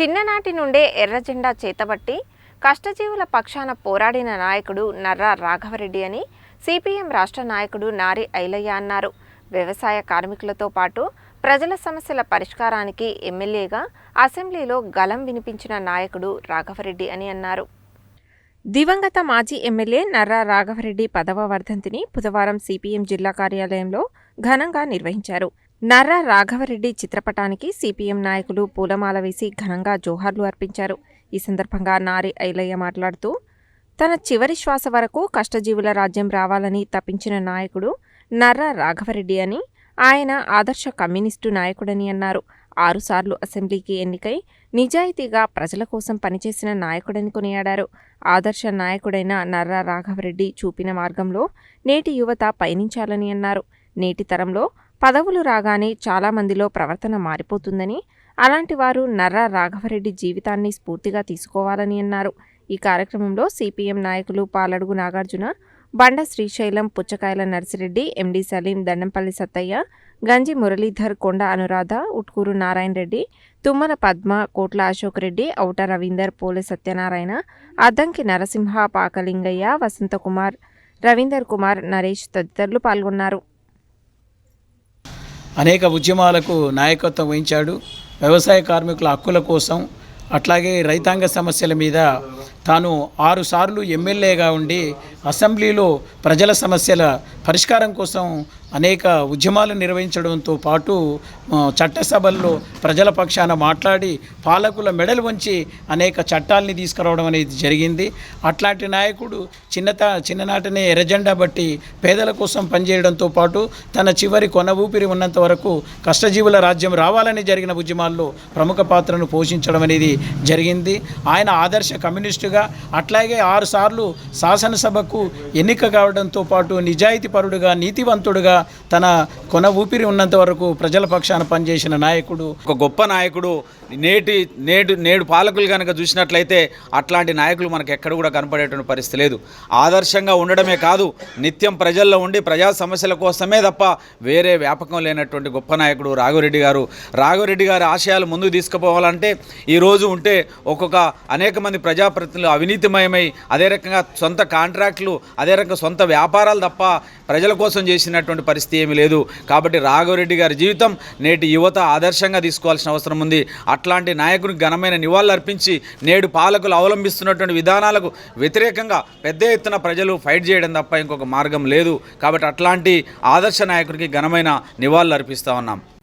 చిన్ననాటి నుండే ఎర్రజెండా చేతబట్టి కష్టజీవుల పక్షాన పోరాడిన నాయకుడు నర్రా రాఘవరెడ్డి అని సిపిఎం రాష్ట్ర నాయకుడు నారి ఐలయ్య అన్నారు. వ్యవసాయ కార్మికులతో పాటు ప్రజల సమస్యల పరిష్కారానికి ఎమ్మెల్యేగా అసెంబ్లీలో గలం వినిపించిన నాయకుడు రాఘవరెడ్డి అని అన్నారు. దివంగత మాజీ ఎమ్మెల్యే నర్రా రాఘవరెడ్డి పదవ వర్ధంతిని బుధవారం సిపిఎం జిల్లా కార్యాలయంలో ఘనంగా నిర్వహించారు. నర్రా రాఘవరెడ్డి చిత్రపటానికి సిపిఎం నాయకులు పూలమాల వేసి ఘనంగా జోహార్లు అర్పించారు. ఈ సందర్భంగా నారి ఐలయ్య మాట్లాడుతూ తన చివరి శ్వాస వరకు కష్టజీవుల రాజ్యం రావాలని తప్పించిన నాయకుడు నర్రా రాఘవరెడ్డి అని ఆయన ఆదర్శ కమ్యూనిస్టు నాయకుడని అన్నారు. ఆరుసార్లు అసెంబ్లీకి ఎన్నికై నిజాయితీగా ప్రజల కోసం పనిచేసిన నాయకుడని కొనియాడారు. ఆదర్శ నాయకుడైన నర్రా రాఘవరెడ్డి చూపిన మార్గంలో నేటి యువత పయనించాలని అన్నారు. నేటి తరంలో పదవులు రాగానే చాలామందిలో ప్రవర్తన మారిపోతుందని అలాంటి వారు నర్రా రాఘవరెడ్డి జీవితాన్ని స్ఫూర్తిగా తీసుకోవాలని అన్నారు. ఈ కార్యక్రమంలో సిపిఎం నాయకులు పాలడుగు నాగార్జున బండ శ్రీశైలం పుచ్చకాయల నర్సిరెడ్డి ఎండి సలీం దండంపల్లి సత్తయ్య గంజి మురళీధర్ కొండ అనురాధ ఉట్కూరు నారాయణ రెడ్డి తుమ్మల పద్మ కోట్ల అశోక్ రెడ్డి ఔట రవీందర్ పోలె సత్యనారాయణ అద్దంకి నరసింహ పాకలింగయ్య వసంతకుమార్ రవీందర్ కుమార్ నరేష్ తదితరులు పాల్గొన్నారు. అనేక ఉద్యమాలకు నాయకత్వం వహించాడు. వ్యవసాయ కార్మికుల హక్కుల కోసం అట్లాగే రైతాంగ సమస్యల మీద తాను ఆరుసార్లు ఎమ్మెల్యేగా ఉండి అసెంబ్లీలో ప్రజల సమస్యల పరిష్కారం కోసం అనేక ఉద్యమాలు నిర్వహించడంతో పాటు చట్టసభల్లో ప్రజల పక్షాన మాట్లాడి పాలకుల మెడలు వంచి అనేక చట్టాలని తీసుకురావడం అనేది జరిగింది. అట్లాంటి నాయకుడు చిన్నత చిన్ననాటనే ఎర్రజెండా బట్టి పేదల కోసం పనిచేయడంతో పాటు తన చివరి కొన ఊపిరి ఉన్నంత వరకు కష్టజీవుల రాజ్యం రావాలని జరిగిన ఉద్యమాల్లో ప్రముఖ పాత్రను పోషించడం అనేది జరిగింది. ఆయన ఆదర్శ కమ్యూనిస్టు కమ్యూనిస్టుగా అట్లాగే ఆరుసార్లు శాసనసభకు ఎన్నిక కావడంతో పాటు నిజాయితీ పరుడుగా నీతివంతుడుగా తన కొన ఊపిరి ఉన్నంత వరకు ప్రజల పక్షాన పనిచేసిన నాయకుడు. ఒక గొప్ప నాయకుడు నేటి నేడు నేడు పాలకులు కనుక చూసినట్లయితే అట్లాంటి నాయకులు మనకు ఎక్కడ కూడా కనపడేటువంటి పరిస్థితి లేదు. ఆదర్శంగా ఉండడమే కాదు నిత్యం ప్రజల్లో ఉండి ప్రజా సమస్యల కోసమే తప్ప వేరే వ్యాపకం లేనటువంటి గొప్ప నాయకుడు రాఘవరెడ్డి గారు. రాఘవరెడ్డి గారి ఆశయాలు ముందుకు తీసుకుపోవాలంటే ఈరోజు ఉంటే ఒక్కొక్క అనేక మంది ప్రజాప్రతినిధులు అవినీతిమయమై అదే రకంగా సొంత కాంట్రాక్టులు అదే రకంగా సొంత వ్యాపారాలు తప్ప ప్రజల కోసం చేసినటువంటి పరిస్థితి ఏమీ లేదు. కాబట్టి రాఘవరెడ్డి గారి జీవితం నేటి యువత ఆదర్శంగా తీసుకోవాల్సిన అవసరం ఉంది. అట్లాంటి నాయకునికి ఘనమైన నివాళులు అర్పించి నేడు పాలకులు అవలంబిస్తున్నటువంటి విధానాలకు వ్యతిరేకంగా పెద్ద ఎత్తున ప్రజలు ఫైట్ చేయడం తప్ప ఇంకొక మార్గం లేదు. కాబట్టి అట్లాంటి ఆదర్శ నాయకునికి ఘనమైన నివాళులు అర్పిస్తా ఉన్నాం.